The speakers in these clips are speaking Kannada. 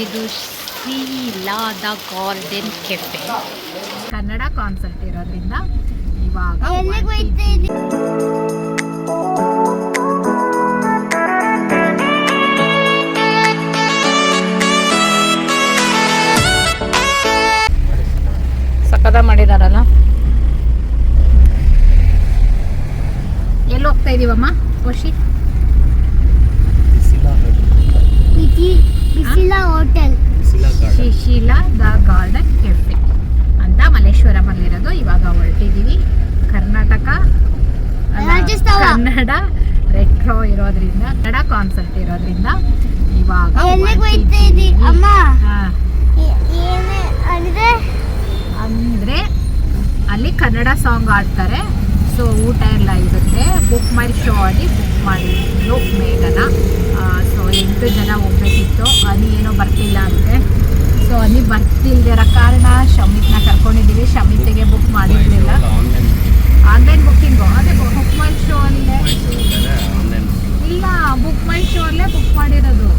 ಇದು ಶ್ರೀಲಾದ ಗಾರ್ಡನ್ ಕೆಫೆ. ಕನ್ನಡ ಕಾನ್ಸರ್ಟ್ ಇರೋದ್ರಿಂದ ಇವಾಗ? ಸಕದ ಮಾಡಿದಾರಲ್ಲ? ಎಲ್ಲಿ ಹೋಗ್ತಾ ಇದೀವಮ್ಮ ಖುಷಿ ಬಿಸಿ ಬಿಸಿಲ ಶ್ರೀ ದ ಗಾರ್ಡನ್ ಕೆಫೆ ಅಂತ ಮಲ್ಲೇಶ್ವರಮಲ್ಲಿರೋದು ಇವಾಗ ಹೊರಟಿದ್ದೀವಿ ಕರ್ನಾಟಕ ಕನ್ನಡ ರೆಟ್ರೋ ಇರೋದ್ರಿಂದ ಕನ್ನಡ ಕಾನ್ಸೆಪ್ಟ್ ಇರೋದ್ರಿಂದ ಇವಾಗ ಅಂದ್ರೆ? ಅಲ್ಲಿ ಕನ್ನಡ ಸಾಂಗ್ ಆಡ್ತಾರೆ ಸೊ ಊಟ ಎಲ್ಲ ಇರುತ್ತೆ. ಬುಕ್ ಮಾಡಿ ಶೋ ಆಗಿ ಬುಕ್ ಮಾಡಿದ್ರು ಮೇಘನ ಸೊ ಎಂಟು ಜನ ಹೋಗ್ಬೇಕಿತ್ತು. ಅಲ್ಲಿ ಅನಿ ಬರ್ತಿಲ್ದಿರೋ ಕಾರಣ ಶಮಿತ್ನ ಕರ್ಕೊಂಡಿದ್ದೀವಿ. ಶಮಿತ್ಗೆ ಬುಕ್ ಮಾಡಿರಲಿಲ್ಲ. ಆನ್ಲೈನ್ ಬುಕ್ಕಿಂಗು ಅದೇ ಬುಕ್ ಮೈ ಶೋ ಅಲ್ಲೇ. ಇಲ್ಲ ಬುಕ್ ಮೈ ಶೋ ಅಲ್ಲೇ ಬುಕ್ ಮಾಡಿರೋದು.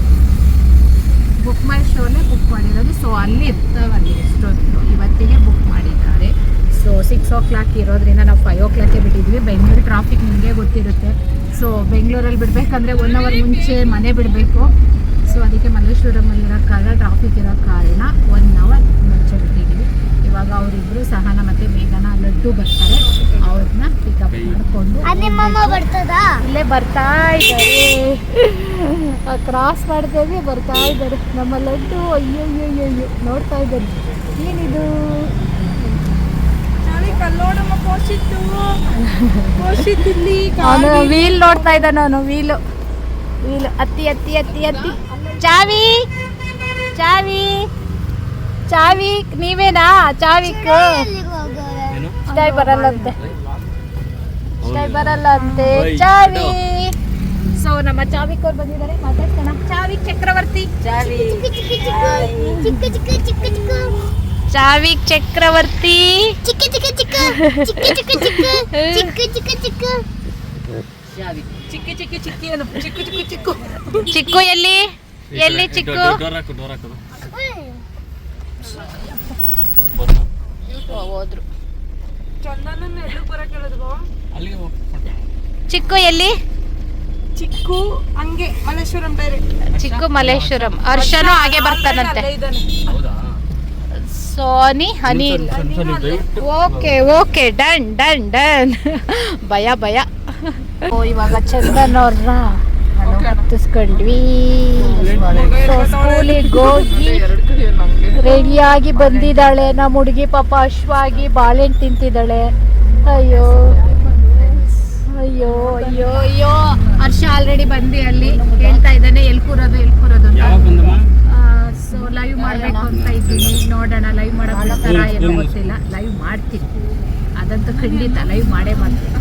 ಬುಕ್ ಮೈ ಶೋನೇ ಬುಕ್ ಮಾಡಿರೋದು. ಸೊ ಅಲ್ಲಿ ಇರ್ತಾವಲ್ಲಿ ಎಷ್ಟೊತ್ತು? ಇವತ್ತಿಗೆ ಬುಕ್ ಮಾಡಿದ್ದಾರೆ. ಸೊ ಸಿಕ್ಸ್ ಓ ಕ್ಲಾಕ್ ಇರೋದ್ರಿಂದ ನಾವು ಫೈವ್ ಓ ಕ್ಲಾಕೇ ಬಿಟ್ಟಿದ್ವಿ. ಬೆಂಗಳೂರು ಟ್ರಾಫಿಕ್ ನಿಮಗೆ ಗೊತ್ತಿರುತ್ತೆ. ಸೊ ಬೆಂಗಳೂರಲ್ಲಿ ಬಿಡಬೇಕಂದ್ರೆ ಒನ್ ಅವರ್ ಮುಂಚೆ ಮನೆ ಬಿಡಬೇಕು. ಸೊ ಅದಕ್ಕೆ ಮಲ್ಲೇಶ್ವರಮಲ್ಲಿರೋ ಕಾರಣ ಟ್ರಾಫಿಕ್ ಇರೋ ಕಾರಣ ಒನ್ ಅವರ್ ಮುಂಚೆ ಬಿಟ್ಟಿದ್ದೀವಿ ಇವಾಗ ಅವರಿಬ್ಬರು ಸಹನ ಮತ್ತು ಮೇಘನ ಲಡ್ಡು ಬರ್ತಾರೆ. ಅವ್ರನ್ನ ಪಿಕಪ್ ಮಾಡಿಕೊಂಡು ಅದ್ ನಿಮ್ಮಮ್ಮ ಬರ್ತದಾ? ಇಲ್ಲೇ ಬರ್ತಾ ಇದ್ದಾರೆ. ಕ್ರಾಸ್ ಮಾಡ್ತೇವೆ ಬರ್ತಾ ಇದ್ದಾರೆ. ನಮ್ಮ ಲಡ್ಡು ಅಯ್ಯೋ ಅಯ್ಯೋ ಅಯ್ಯೋ ಅಯ್ಯೋ ನೋಡ್ತಾ ಇದ್ದಾರೆ. ಏನಿದು? ಅವನು ವೀಲ್ ನೋಡ್ತಾ ಇದ್ದ ನಾನು ವೀಲು ವೀಲು ಅತ್ತಿ ಅತ್ತಿ ಅತ್ತಿ ಅತ್ತಿ. ಚಾವಿ! ಚಾವಿ! ಚಾವಿ ನೀವೇನಾ? ಚಾವಿಕ್ ಸ್ಟೈ ಬರಲ್ಲಂತೆ. ಸ್ಟೈ ಬರಲ್ಲಂತೆ. ಚಾವಿ! ಸೊ ನಮ್ಮ ಚಾವಿಕೋರ್ ಬಂದಿದ್ದಾರೆ. ಮಾತಾಡ್ತಾನ ಚಾವಿ ಚಕ್ರವರ್ತಿ. ಚಾವಿ. ಚಿಕ್ಕ ಚಿಕ್ಕ ಚಿಕ್ಕ ಚಿಕ್ಕ ಚಿಕ್ಕ. ಚಾವಿ ಚಕ್ರವರ್ತಿ. ಚಿಕ್ಕ ಚಿಕ್ಕ ಚಿಕ್ಕ ಚಿಕ್ಕ ಚಿಕ್ಕ ಚಿಕ್ಕ ಚಿಕ್ಕ ಚಿಕ್ಕ ಚಿಕ್ಕ. ಚಿಕ್ಕು ಎಲ್ಲಿ? ಎಲ್ಲಿ ಚಿಕ್ಕು? ಹೋದ್ರು ಚಿಕ್ಕು ಎಲ್ಲಿ? ಚಿಕ್ಕು ಹಂಗೆ ಮಲ್ಲೇಶ್ವರಂ ಡೈರೆಕ್ಟ್ ಚಿಕ್ಕು ಮಲ್ಲೇಶ್ವರಂ. ಹರ್ಷನು ಹಾಗೆ ಬರ್ತಾನಂತೆ. Soni Anil okay okay done done done. ಭಯ ಭಯ. ಓ ಇವಾಗ ಚಂದನ್ ಅವ್ರನ್ನ ಹತ್ತಿಸ್ಕೊಂಡ್ವಿ. ಸೊ ಸ್ಕೂಲಿಗೆ ಹೋಗಿ ರೆಡಿಯಾಗಿ ಬಂದಿದ್ದಾಳೆ. ನಮ್ಮ ಹುಡುಗಿ ಪಾಪ ಅಶ್ವಾಗಿ ಬಾಳೆಹಣ್ಣು ತಿಂತಿದ್ದಾಳೆ. ಅಯ್ಯೋ. ಅಯ್ಯೋ ಅಯ್ಯೋ ಅಯ್ಯೋ. ಹರ್ಷ ಆಲ್ರೆಡಿ ಬಂದು ಅಲ್ಲಿ. ಹೇಳ್ತಾ ಇದ್ದಾನೆ ಎಲ್ಲಿ ಕೂರೋದು ಎಲ್ಲಿ ಕೂರೋದು ಲೈವ್ ಮಾಡಬೇಕು ಅಂತ ಇದ್ದೀನಿ. ನೋಡೋಣ ಲೈವ್ ಮಾಡಕ್ ಬಿಡ್ತಾರ ಏನೋ ಗೊತ್ತಿಲ್ಲ. ಲೈವ್ ಮಾಡ್ತೀನಿ. ಅದಂತೂ ಖಂಡಿತ ಲೈವ್ ಮಾಡೇ ಮಾಡ್ತೀನಿ.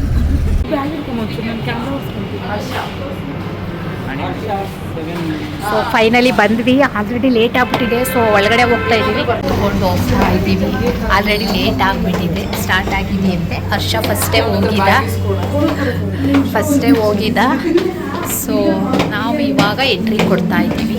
ಸೊ ಫೈನಲಿ ಬಂದ್ವಿ. ಆಲ್ರೆಡಿ ಲೇಟ್ ಆಗ್ಬಿಟ್ಟಿದೆ. ಸೊ ಒಳಗಡೆ ಹೋಗ್ತಾ ಇದ್ದೀವಿ ತಗೊಂಡು ಹೋಗ್ತಾ ಇದ್ದೀವಿ ಆಲ್ರೆಡಿ ಲೇಟ್ ಆಗಿಬಿಟ್ಟಿದೆ. ಸ್ಟಾರ್ಟ್ ಆಗಿದೆ ಅಂತೆ. ಹರ್ಷ ಫಸ್ಟೇ ಹೋಗಿದ್ದ. ಫಸ್ಟೇ ಹೋಗಿದ್ದ. ಸೊ ನಾವು ಇವಾಗ ಎಂಟ್ರಿ ಕೊಡ್ತಾ ಇದ್ದೀವಿ.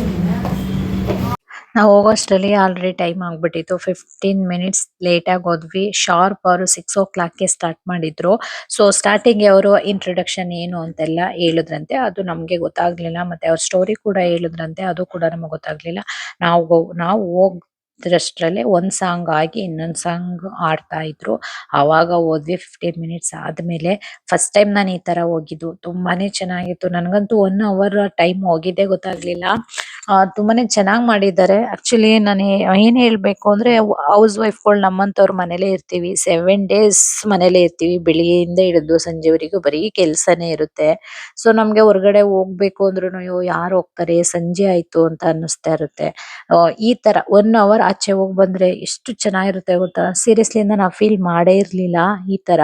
ನಾವು ಹೋಗೋಷ್ಟರಲ್ಲಿ ಆಲ್ರೆಡಿ ಟೈಮ್ ಆಗ್ಬಿಟ್ಟಿತ್ತು. ಫಿಫ್ಟೀನ್ ಮಿನಿಟ್ಸ್ ಲೇಟ್ ಆಗಿ ಹೋದ್ವಿ. ಶಾರ್ಪ್ ಅವರು ಸಿಕ್ಸ್ ಓ ಕ್ಲಾಕ್ಗೆ ಸ್ಟಾರ್ಟ್ ಮಾಡಿದ್ರು. ಸೊ ಸ್ಟಾರ್ಟಿಂಗ್ ಅವರು ಇಂಟ್ರೊಡಕ್ಷನ್ ಏನು ಅಂತೆಲ್ಲ ಹೇಳಿದ್ರಂತೆ. ಅದು ನಮಗೆ ಗೊತ್ತಾಗ್ಲಿಲ್ಲ. ಮತ್ತೆ ಅವ್ರ ಸ್ಟೋರಿ ಕೂಡ ಹೇಳಿದ್ರಂತೆ. ಅದು ಕೂಡ ನಮಗೆ ಗೊತ್ತಾಗ್ಲಿಲ್ಲ. ನಾವು ನಾವು ನಾವು ಹೋದ್ರಷ್ಟರಲ್ಲೇ ಒಂದ್ ಸಾಂಗ್ ಆಗಿ ಇನ್ನೊಂದ್ ಸಾಂಗ್ ಆಡ್ತಾ ಇದ್ರು. ಆವಾಗ ಹೋದ್ವಿ ಫಿಫ್ಟೀನ್ ಮಿನಿಟ್ಸ್ ಆದ್ಮೇಲೆ ಫಸ್ಟ್ ಟೈಮ್ ನಾನು ಈ ತರ ಹೋಗಿದ್ದು. ತುಂಬಾನೇ ಚೆನ್ನಾಗಿತ್ತು. ನನಗಂತೂ ಒನ್ ಅವರ್ ಟೈಮ್ ಹೋಗಿದ್ದೆ ಗೊತ್ತಾಗ್ಲಿಲ್ಲ. ತುಂಬಾನೇ ಚೆನ್ನಾಗಿ ಮಾಡಿದ್ದಾರೆ. ಆಕ್ಚುಲಿ ನಾನು ಏನ್ ಹೇಳ್ಬೇಕು ಅಂದ್ರೆ ಹೌಸ್ ವೈಫ್ಗಳು ನಮ್ಮಂತವ್ರ ಮನೇಲೆ ಇರ್ತೀವಿ. ಸೆವೆನ್ ಡೇಸ್ ಮನೇಲೆ ಇರ್ತೀವಿ. ಬೆಳಿಗ್ಗೆಯಿಂದ ಹಿಡಿದು ಸಂಜೆವರೆಗೂ ಬರೀ ಕೆಲಸನೇ ಇರುತ್ತೆ. ಸೊ ನಮ್ಗೆ ಹೊರಗಡೆ ಹೋಗ್ಬೇಕು ಅಂದ್ರೂ ಅಯ್ಯೋ ಯಾರು ಹೋಗ್ತಾರೆ? ಸಂಜೆ ಆಯ್ತು ಅಂತ ಅನ್ನಿಸ್ತಾ ಇರುತ್ತೆ. ಈ ತರ ಒನ್ ಅವರ್ ಆಚೆ ಹೋಗ್ ಬಂದ್ರೆ ಎಷ್ಟು ಚೆನ್ನಾಗಿರುತ್ತೆ ಗೊತ್ತಾ? ಸೀರಿಯಸ್ಲಿ ನಾವು ಫೀಲ್ ಮಾಡೇ ಇರ್ಲಿಲ್ಲ ಈ ತರ.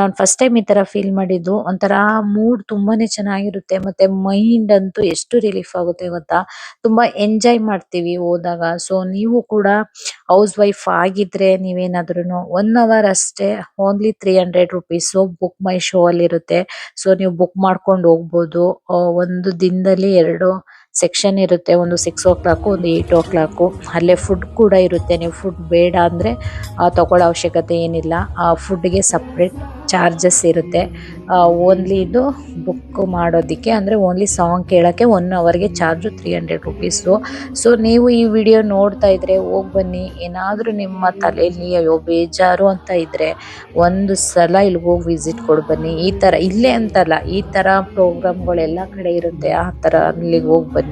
ನಾನು ಫಸ್ಟ್ ಟೈಮ್ ಈ ತರ ಫೀಲ್ ಮಾಡಿದ್ದು. ಒಂಥರ ಮೂಡ್ ತುಂಬಾನೇ ಚೆನ್ನಾಗಿರುತ್ತೆ. ಮತ್ತೆ ಮೈಂಡ್ ಅಂತೂ ಎಷ್ಟು ರಿಲೀಫ್ ಆಗುತ್ತೆ ಗೊತ್ತಾ? ತುಂಬಾ ಎಂಜಾಯ್ ಮಾಡ್ತೀವಿ ಹೋದಾಗ. ಸೊ ನೀವು ಕೂಡ ಹೌಸ್ ವೈಫ್ ಆಗಿದ್ರೆ ನೀವೇನಾದ್ರೂ ಒನ್ ಅವರ್ ಅಷ್ಟೇ only three hundred rupees Book My Show ಅಲ್ಲಿ ಇರುತ್ತೆ ಸೊ ನೀವು ಬುಕ್ ಮಾಡ್ಕೊಂಡು ಹೋಗ್ಬಹುದು ಒಂದು ದಿನದಲ್ಲಿ ಎರಡು ಸೆಕ್ಷನ್ ಇರುತ್ತೆ, ಒಂದು ಸಿಕ್ಸ್ ಓ ಕ್ಲಾಕು ಒಂದು ಏಯ್ಟ್ ಓ ಕ್ಲಾಕು ಅಲ್ಲೇ ಫುಡ್ ಕೂಡ ಇರುತ್ತೆ. ನೀವು ಫುಡ್ ಬೇಡ ಅಂದರೆ ತಗೊಳ್ಳೋ ಅವಶ್ಯಕತೆ ಏನಿಲ್ಲ. ಆ ಫುಡ್ಗೆ ಸಪ್ರೇಟ್ ಚಾರ್ಜಸ್ ಇರುತ್ತೆ. ಓನ್ಲಿ ಇದು ಬುಕ್ ಮಾಡೋದಕ್ಕೆ, ಅಂದರೆ ಓನ್ಲಿ ಸಾಂಗ್ ಕೇಳೋಕ್ಕೆ ಒನ್ ಅವರ್ಗೆ charge three hundred rupees so ನೀವು ಈ ವಿಡಿಯೋ ನೋಡ್ತಾ ಇದ್ರೆ, ಹೋಗಿ ಬನ್ನಿ. ಏನಾದರೂ ನಿಮ್ಮ ತಲೆಯಲ್ಲಿ, ಅಯ್ಯೋ, ಬೇಜಾರು ಅಂತ ಇದ್ದರೆ ಒಂದು ಸಲ ಇಲ್ಲಿಗೆ ಹೋಗಿ ವಿಸಿಟ್ ಕೊಡಿ ಬನ್ನಿ. ಈ ಥರ ಇಲ್ಲೇ ಅಂತಲ್ಲ, ಈ ಥರ ಪ್ರೋಗ್ರಾಮ್ಗಳೆಲ್ಲ ಕಡೆ ಇರುತ್ತೆ. ಆ ಥರ ಅಲ್ಲಿಗೆ ಹೋಗಿ ಬನ್ನಿ.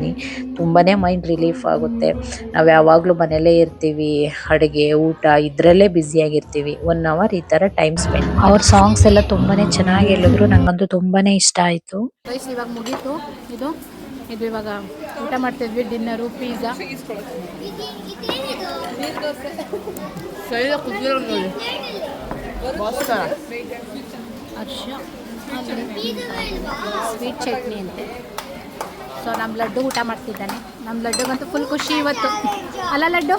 ತುಂಬಾ ಮೈಂಡ್ ರಿಲೀಫ್ ಆಗುತ್ತೆ. ನಾವು ಯಾವಾಗಲೂ ಮನೆಯಲ್ಲೇ ಇರ್ತೀವಿ ಅಡುಗೆ ಊಟ ಇದರಲ್ಲೇ ಬ್ಯುಸಿಯಾಗಿರ್ತೀವಿ ಒನ್ ಅವರ್ ಈ ಥರ ಟೈಮ್ ಸ್ಪೆಂಡ್ ಅವ್ರ ಸಾಂಗ್ಸ್ ಎಲ್ಲ ತುಂಬಾ ಚೆನ್ನಾಗಿ ಹೇಳಿದ್ರು. ನಂಗಂತೂ ತುಂಬಾ ಇಷ್ಟ ಆಯಿತು. ಇವಾಗ ಮುಗೀತು. ಇದು ಇದು ಇವಾಗ ಊಟ ಮಾಡ್ತಿದ್ವಿ dinner pizza Harsha sweet chutney ಅಂತೆ. ಸೊ ನಮ್ಮ ಲಡ್ಡು ಊಟ ಮಾಡ್ತಿದ್ದಾನೆ. ನಮ್ಮ ಲಡ್ಡುಗಂತೂ ಫುಲ್ ಖುಷಿ ಇವತ್ತು. ಅಲ್ಲ ಲಡ್ಡು?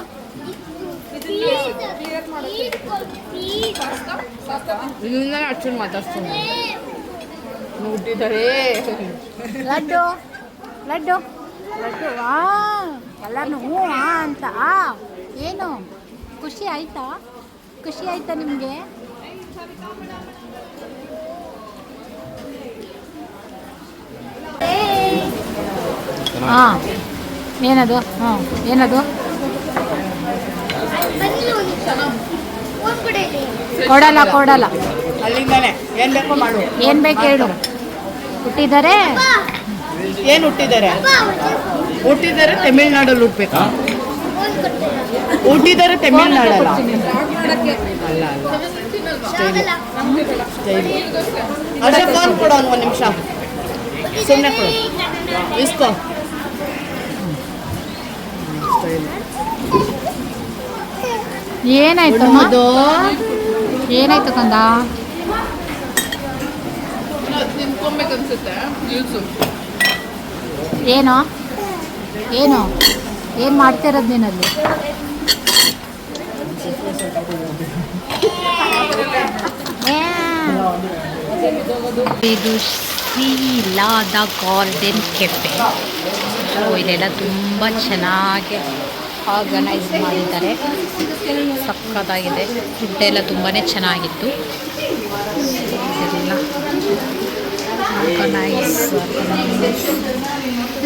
ಲಡ್ಡು? ಲಡ್ಡು? ಲಡ್ಡು ಆ ಎಲ್ಲರೂ ಹ್ಞೂ ಆ ಅಂತ ಆ. ಏನು? ಖುಷಿ ಆಯ್ತಾ? ಖುಷಿ ಆಯ್ತಾ ನಿಮಗೆ? ಹಾಂ ಏನದು ಹಾಂ ಏನದು ಕೊಡಲ್ಲ ಕೊಡಲ್ಲ ಏನ್ ಬೇಕು ಮಾಡು ಏನು ಬೇಕು ಹೇಳು ಹುಟ್ಟಿದ್ದಾರೆ ಏನ್ ಹುಟ್ಟಿದ್ದಾರೆ ಹುಟ್ಟಿದ್ದಾರೆ ತಮಿಳ್ನಾಡಲ್ಲಿ ಹುಟ್ಬೇಕಾ ಹುಟ್ಟಿದ್ದಾರೆ ತಮಿಳ್ನಾಡಲ್ಲ ಅಲ್ಲ ಅಲ್ಲ ಸ್ಟೈಲ್ ಫೋನ್ ಕೊಡು ಒಂದು ನಿಮಿಷ ಸುಮ್ಮನೆ ಕೊಡು ಇಸ್ಕೋ ಏನಾಯ್ತು ಏನಾಯ್ತು ಕಂದ? ಏನು? ಏನು? ಏನು ಮಾಡ್ತಿರೋದು ನೀನಲ್ಲಿ? ಇದು ಶ್ರೀಲಾದ ಗಾರ್ಡನ್ ಕೆಫೆ. ಸೊ ಇದೆಲ್ಲ ತುಂಬ ಚೆನ್ನಾಗಿ ಆರ್ಗನೈಸ್ ಮಾಡಿದ್ದಾರೆ. ಸಕ್ಕತ್ತಾಗಿದೆ. ಫುಡ್ ಎಲ್ಲ ತುಂಬಾ ಚೆನ್ನಾಗಿತ್ತು.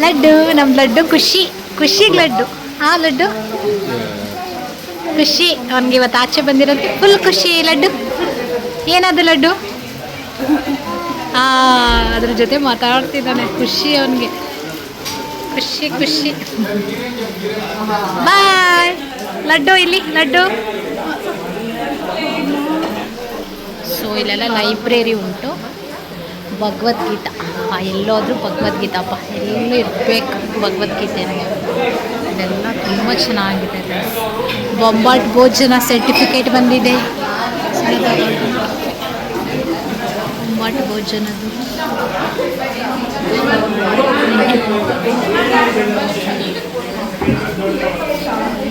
ಲಡ್ಡು ನಮ್ಮ ಲಡ್ಡು ಖುಷಿ, ಖುಷಿಗೆ ಲಡ್ಡು. ಆ, ಲಡ್ಡು? ಖುಷಿ. ಅವನಿಗೆ ಇವತ್ತು ಆಚೆ ಬಂದಿರೋದು ಫುಲ್ ಖುಷಿ, ಲಡ್ಡು. ಏನದು ಲಡ್ಡು? ಅದ್ರ ಜೊತೆ ಮಾತಾಡ್ತಿದ್ದಾನೆ. ಖುಷಿ ಅವನಿಗೆ. ಖುಷಿ ಖುಷಿ. ಬಾಯ್ ಲಡ್ಡು ಇಲ್ಲಿ, ಲಡ್ಡು. ಸೊ ಇಲ್ಲೆಲ್ಲ ಲೈಬ್ರರಿ ಉಂಟು. ಭಗವದ್ಗೀತಾ. ಎಲ್ಲೋದ್ರೂ ಭಗವದ್ಗೀತಾಪ್ಪ ಎಲ್ಲೂ ಇರಬೇಕು ಭಗವದ್ಗೀತೆ ಇದೆಲ್ಲ ತುಂಬ ಚೆನ್ನಾಗಿದೆ. ಬೊಂಬಾಟ್ ಭೋಜನ ಸರ್ಟಿಫಿಕೇಟ್ ಬಂದಿದೆ. ಬೊಂಬಾಟ್ ಭೋಜನದು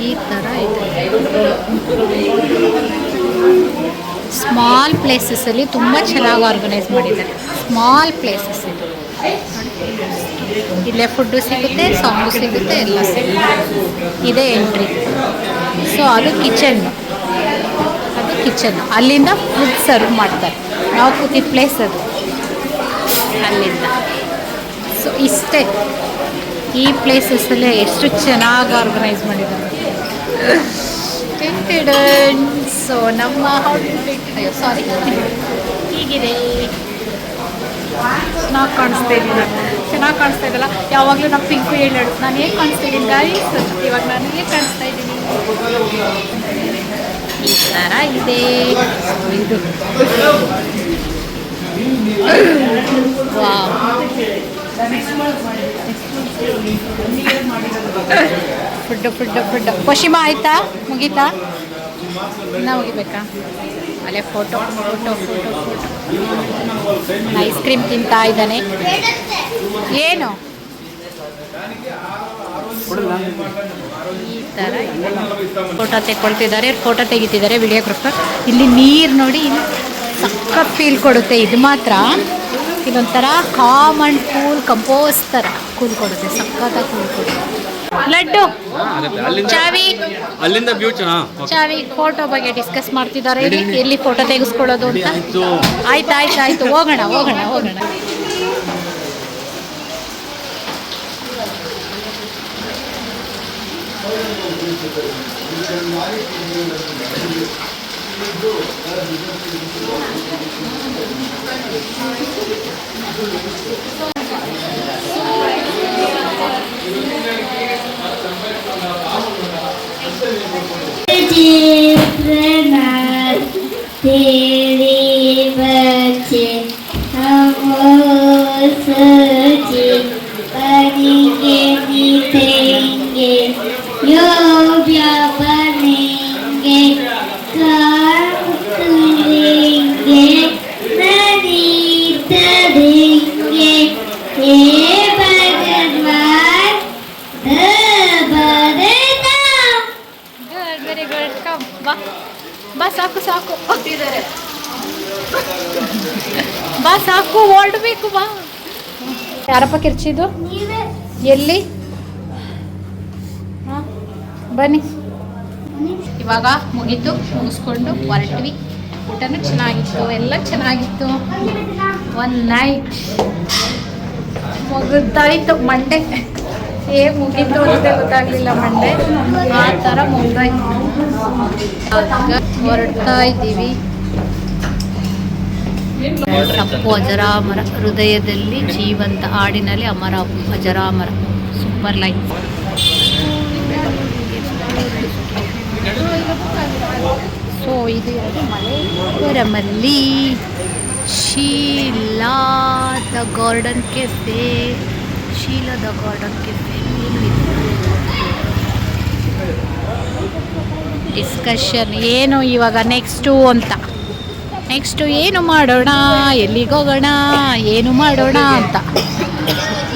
ಈ ಥರ ಇದೆ. ಸ್ಮಾಲ್ ಪ್ಲೇಸಸ್ಸಲ್ಲಿ ತುಂಬ ಚೆನ್ನಾಗಿ ಆರ್ಗನೈಸ್ ಮಾಡಿದ್ದಾರೆ. ಸ್ಮಾಲ್ ಪ್ಲೇಸಸ್ ಇದು. ಇಲ್ಲೇ ಫುಡ್ಡು ಸಿಗುತ್ತೆ ಸಾಂಗು ಸಿಗುತ್ತೆ, ಎಲ್ಲ ಸಿಗುತ್ತೆ. ಇದೇ ಎಂಟ್ರಿ ಸೊ ಅದು ಕಿಚನ್ ಅದು ಕಿಚನ್ ಅಲ್ಲಿಂದ ಫುಡ್ ಸರ್ವ್ ಮಾಡ್ತಾರೆ. ನಾವು ಕೂತಿದ್ದ ಪ್ಲೇಸ್ ಅದು. ಅಲ್ಲಿಂದ. ಸೊ ಇಷ್ಟೇ. ಈ ಪ್ಲೇಸಸ್ಸಲ್ಲೇ ಎಷ್ಟು ಚೆನ್ನಾಗಿ ಆರ್ಗನೈಸ್ ಮಾಡಿದ್ದಾರೆ. ಸೊ ನಮ್ಮ ಸಾರಿ ಹೀಗಿದೆ. ಚೆನ್ನಾಗಿ ಕಾಣಿಸ್ತಾ ಇದ್ದಿಲ್ಲ ಚೆನ್ನಾಗಿ ಕಾಣಿಸ್ತಾ ಇದ್ದಲ್ಲ ಯಾವಾಗಲೂ ನಮ್ಮ ಪಿಂಕು ಹೇಳೋದು ನಾನು ಹೇಗೆ ಕಾಣಿಸ್ತಾ ಇದ್ದೀನಿ ಗಾಯಿ ಇವಾಗ ನಾನು ಹೇಗೆ ಕಾಣಿಸ್ತಾ ಇದ್ದೀನಿ ಈ ಥರ ಇದೆ ಫುಡ್ ಫುಡ್ಡು ಫುಡ್ಡು ಫುಡ್ಡು ಪಶಿಮ ಆಯ್ತಾ? ಮುಗೀತಾ? ಇನ್ನೂ ಮುಗಿಬೇಕಾ? ಅಲ್ಲೇ photo photo photo photo ice cream ತಿಂತಾ ಇದ್ದಾನೆ. ಏನು? ಈ ಥರ ಫೋಟೋ ತೆಕ್ಕೊಳ್ತಿದ್ದಾರೆ ಫೋಟೋ ತೆಗಿತಿದ್ದಾರೆ ವಿಡಿಯೋಗ್ರಾಫರ್ ಇಲ್ಲಿ ನೀರು ನೋಡಿ ಸಕ್ಕ ಫೀಲ್ ಕೊಡುತ್ತೆ. ಇದು ಮಾತ್ರ ಇದೊಂಥರ ಕಾಮ್ ಆ್ಯಂಡ್ ಕೂಲ್ ಕಂಪೋಸ್ ಥರ ಕೂಲ್ ಕೊಡುತ್ತೆ. ಸಕ್ಕತ್ತಾಗಿ ಕೂಲ್ ಕೊಡುತ್ತೆ. ಲಡ್ಡು ಚಾವಿ. ಅಲ್ಲಿಂದ ವ್ಯೂ ಚಾವಿ ಫೋಟೋ ಬಗ್ಗೆ ಡಿಸ್ಕಸ್ ಮಾಡ್ತಿದ್ದಾರೆ. ಇಲ್ಲಿ ಎಲ್ಲಿ ಫೋಟೋ ತೆಗೆಸ್ಕೊಳ್ಳೋದು ಅಂತ? ಆಯ್ತು ಆಯ್ತು ಆಯ್ತು. ಹೋಗೋಣ ಹೋಗೋಣ ಹೋಗೋಣ. ಕಾರ್ಯವನ್ನು ತಿಳಿಸಿದರು ಇದರ ಮಾಹಿತಿ ಇದು Dear नहीं तरेंगे हे भगवान बदना ಗುಡ್ ವೆರಿ ಗುಡ್ ಕಮ್ ಬಾ ಬಾ ಸಾಕು ಸಾಕು ಬಾ ಸಾಕು ಹೊರಡ್ಬೇಕು ಬಾ ಯಾರಪ್ಪ ಕಿರ್ಚಿದ್ದು ಎಲ್ಲಿ ಹಾ, ಬನ್ನಿ ಇವಾಗ ಮುಗೀತು ಮುಗಿಸ್ಕೊಂಡು ಹೊರಟ್ವಿ ಊಟನೂ ಚೆನ್ನಾಗಿತ್ತು ಎಲ್ಲ ಚೆನ್ನಾಗಿತ್ತು ಒನ್ ನೈಟ್ ಮುಗಿದಾಯ್ತು ಮಂಡೆ ಏ ಮುಗೀತು ಅಂತ ಗೊತ್ತಾಗ್ಲಿಲ್ಲ ಮಂಡೆ ಆ ಥರ ಮುಗ್ದಾಯ್ತು ಹೊರಡ್ತಾ ಇದ್ದೀವಿ. ಸಪ್ಪು ಅಜರಾಮರ ಹೃದಯದಲ್ಲಿ ಜೀವಂತ ಹಾಡಿನಲ್ಲಿ ಅಮರ ಅಜರಾಮರ. ಸೂಪರ್ ಲೈಫ್ ಸೊ ಇದು ಯಾವುದು ಮಲೆ ವರಮಲ್ಲಿ Sheela the garden cafe Sheela the garden cafe. ಏನು ಡಿಸ್ಕಷನ್ ಏನು ಇವಾಗ ನೆಕ್ಸ್ಟು ಅಂತ. ನೆಕ್ಸ್ಟು ಏನು ಮಾಡೋಣ ಎಲ್ಲಿಗೆ ಹೋಗೋಣ ಏನು ಮಾಡೋಣ ಅಂತ.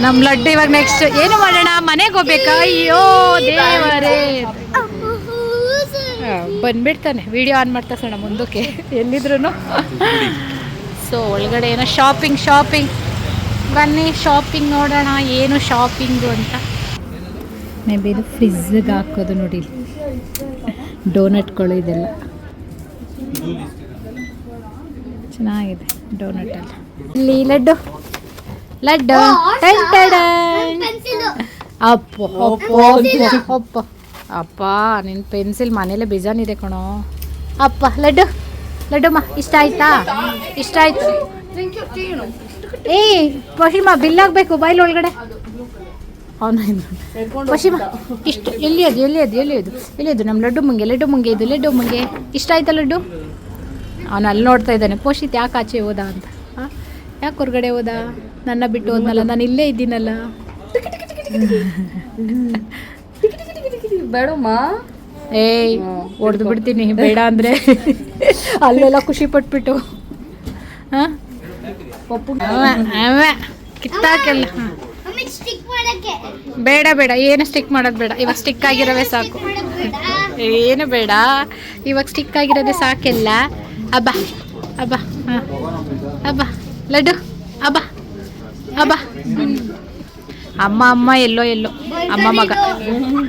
ನಮ್ಮ ಲಡ್ಡು ಇವಾಗ ನೆಕ್ಸ್ಟ್ ಏನು ಮಾಡೋಣ ಮನೆಗೆ ಹೋಗ್ಬೇಕಾ? ಅಯ್ಯೋ ದೇವರೇ. ಬಂದ್ಬಿಡ್ತಾನೆ. ವಿಡಿಯೋ ಆನ್ ಮಾಡ್ತಾ ಸಣ್ಣ ಮುಂದಕ್ಕೆ. ಎಲ್ಲಿದ್ರು ಸೊ ಒಳಗಡೆ ಏನೋ ಶಾಪಿಂಗ್ ಶಾಪಿಂಗ್ ಬನ್ನಿ ಶಾಪಿಂಗ್ ನೋಡೋಣ ಏನು ಶಾಪಿಂಗು ಅಂತ. ಮೇ ಬಿ ಇದು ಫ್ರಿಜ್ಗೆ ಹಾಕೋದು ನೋಡಿ. ಡೋನಟ್ಗಳು ಇದೆಲ್ಲ. ಚೆನ್ನಾಗಿದೆ ಡೋನಟ್ ಎಲ್ಲ ಇಲ್ಲಿ ಲಡ್ಡು. ಲಡ್ಡು. ಅಪ್ಪ ಅಪ್ಪ ಅಪ್ಪ ಅಪ್ಪ. ಅಪ್ಪ ನಿನ್ನ ಪೆನ್ಸಿಲ್ ಮನೇಲೆ ಬೇಜಾನಿದೆ ಕಣೋ. ಅಪ್ಪ ಲಡ್ಡು. ಲಡ್ಡುಮ್ಮ ಇಷ್ಟ ಆಯ್ತಾ? ಇಷ್ಟ ಆಯ್ತು. ಏ ಪಶಿಮ ಬಿಲ್ ಆಗಬೇಕು ಬಾಯ್ಲ್ ಒಳಗಡೆ. ಪಶಿಮ ಇಷ್ಟ ಇಷ್ಟು ಎಲ್ಲಿ ಅದು ಎಲ್ಲಿ ಅದು ಎಲ್ಲಿ ಅದು ಎಲ್ಲಿ ಅದು ನಮ್ಮ ಲಡ್ಡು ಮುಂಗೆ ಲಡ್ಡು ಮುಂಗೆ ಇದು ಲಡ್ಡು ಮುಂಗೆ? ಇಷ್ಟ ಆಯ್ತಾ ಲಡ್ಡು? ಅವನು ಅಲ್ಲಿ ನೋಡ್ತಾ ಇದ್ದಾನೆ. ಪೋಷಿತ್ ಯಾಕೆ ಆಚೆ ಹೋದ ಅಂತ? ಹಾಂ ಯಾಕೆ ಹೊರಗಡೆ ಹೋದ? ನನ್ನ ಬಿಟ್ಟು ಹೋದ್ನಲ್ಲ ನಾನು ಇಲ್ಲೇ ಇದ್ದೀನಲ್ಲ. ಬೇಡಮ್ಮ. ಏಯ್ ಹೊಡೆದು ಬಿಡ್ತೀನಿ ಬೇಡ ಅಂದರೆ. ಅಲ್ಲೆಲ್ಲ ಖುಷಿ ಪಟ್ಬಿಟ್ಟು. ಹಾಂ? ಬೇಡ ಬೇಡ. ಏನು ಸ್ಟಿಕ್ ಮಾಡೋದು ಬೇಡ. ಇವಾಗ ಸ್ಟಿಕ್ ಆಗಿರೋವೇ ಸಾಕು. ಏನು ಬೇಡ. ಇವಾಗ ಸ್ಟಿಕ್ ಆಗಿರೋದೇ ಸಾಕೆಲ್ಲ. ಅಬ್ಬ ಅಬ್ಬ ಹಾಂ. ಅಬ್ಬ ಲಡ್ಡು. ಅಬ್ಬ ಅಬ್ಬ. ಅಮ್ಮ ಅಮ್ಮ ಎಲ್ಲೋ ಎಲ್ಲೋ. ಅಮ್ಮ ಮಗ.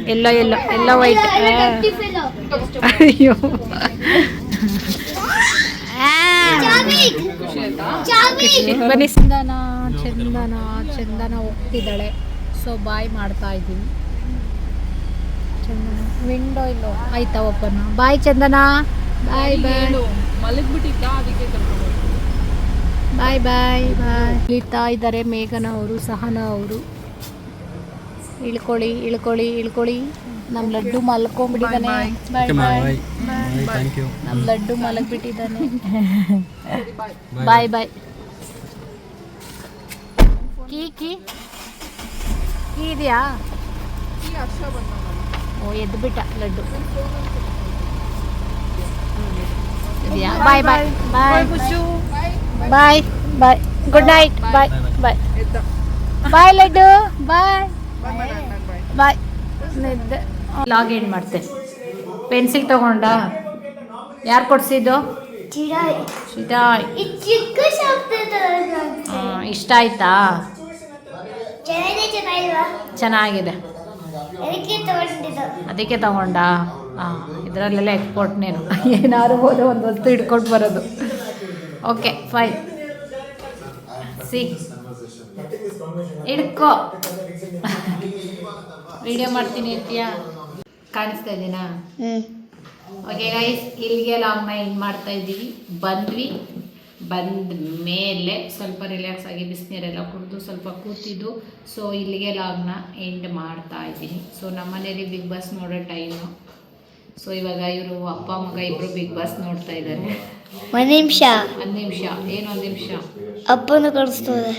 ಎಲ್ಲೋ ಎಲ್ಲೋ. ಎಲ್ಲೋ ವೈಟ್. ಅಯ್ಯೋ. ಬನ್ನಿ. ಚಂದನ ಚಂದನ ಚಂದನ ಹೋಗ್ತಿದ್ದಾಳೆ. ಸೊ ಬಾಯ್ ಮಾಡ್ತಾ ಇದ್ದೀನಿ. ಚಂದನ ವಿಂಡೋ ಇಲ್ಲೋ? ಆಯ್ತಾ ಓಪನ್ ಬಾಯ್ ಚಂದನ. ಬಾಯ್ ಬಾಯ್ ಮಲಗ್ಬಿಟ್ಟಿದ್ದ ಅದಕ್ಕೆ ಕರ್ಕೊಂಡು ಬಾಯ್ ಬಾಯ್ ಬಾಯ್ ಇಳಿತಾ ಇದ್ದಾರೆ ಮೇಘನ ಅವರು ಸಹನ ಅವರು. ಇಳ್ಕೊಳ್ಳಿ ಇಳ್ಕೊಳ್ಳಿ ಇಳ್ಕೊಳ್ಳಿ. ನಮ್ಮ ಲಡ್ಡು ಮಲ್ಕೊಂಡ್ಬಿಟ್ಟಿದ್ದಾನೆ ಬಾಯ್ ಬಾಯ್ ಥ್ಯಾಂಕ್ ಯು ನಮ್ಮ Laddu ಮಲಗ್ಬಿಟ್ಟಿದ್ದಾನೆ. Bye bye. Key key. Key ಇದೆಯಾ? ಓ ಎದ್ದು ಬಿಟ್ಟ ಲಡ್ಡು. ಇದೆಯಾ? Bye bye. Bye bye. Bye good night bye bye. Bye. Laddu. Bye bye. Log login ಮಾಡ್ತೆ. ಪೆನ್ಸಿಲ್ ತಗೊಂಡ? ಯಾರು ಕೊಡ್ಸಿದ್ದು? ಚಿರಾಯ್ ಸಿದಾಯ್ ಈ ಚಿಕ್ಕ ಶಾಪ್ ಇಷ್ಟ ಆಯ್ತಾ? ಚೆನ್ನಾಗಿದೆ ಚೆನ್ನಾಗಿದೆ. ಅದಕ್ಕೆ ತಗೊಂಡ? ಹಾಂ ಇದರಲ್ಲೆಲ್ಲ ಎಕ್ಸ್ಪೋರ್ಟ್ ನೀನು. ಏನಾದ್ರು ಹೋದ ಒಂದು ವಸ್ತು ಹಿಡ್ಕೊಂಡು ಬರೋದು. ಓಕೆ ಫೈನ್ ಸಿ ಹಿಡ್ಕೋ. ವಿಡಿಯೋ ಮಾಡ್ತೀನಿ ಇರ್ತೀಯಾ ಕಾಣಿಸ್ತಾ ಇದ್ದೀನಾ ಓಕೆ ಗೈಸ್ ಇಲ್ಲಿಗೆ ಲಾಗ್ನ ಎಂಡ್ ಮಾಡ್ತಾ ಇದ್ದೀವಿ. ಬಂದ್ವಿ. ಬಂದ ಮೇಲೆ ಸ್ವಲ್ಪ ರಿಲ್ಯಾಕ್ಸ್ ಆಗಿ ಬಿಸಿನೀರೆಲ್ಲ ಕುಡಿದು ಸ್ವಲ್ಪ ಕೂತಿದ್ದು. ಸೊ ಇಲ್ಲಿಗೆ ಲಾಗ್ನ ಎಂಡ್ ಮಾಡ್ತಾ ಇದ್ದೀನಿ. ಸೊ ನಮ್ಮನೇಲಿ ಬಿಗ್ ಬಾಸ್ ನೋಡೋ ಟೈಮು ಸೊ ಇವಾಗ ಇವರು ಅಪ್ಪ ಮಗ ಇಬ್ಬರು ಬಿಗ್ ಬಾಸ್ ನೋಡ್ತಾ ಇದ್ದಾರೆ. ಒಂದು ನಿಮಿಷ. ಒಂದು ನಿಮಿಷ. ಏನು ಒಂದು ನಿಮಿಷ? ಅಪ್ಪನ ಕಳಿಸ್ತದೆ.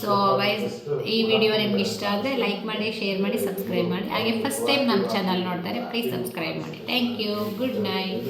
ಸೊ ವೈಸ್ ಈ ವಿಡಿಯೋ ನಿಮ್ಗೆ ಇಷ್ಟ ಆದರೆ ಲೈಕ್ ಮಾಡಿ ಶೇರ್ ಮಾಡಿ ಸಬ್ಸ್ಕ್ರೈಬ್ ಮಾಡಿ. ಹಾಗೆ ಫಸ್ಟ್ ಟೈಮ್ ನಮ್ಮ ಚಾನಲ್ ನೋಡ್ತಾರೆ ಪ್ಲೀಸ್ ಸಬ್ಸ್ಕ್ರೈಬ್ ಮಾಡಿ. Thank you good night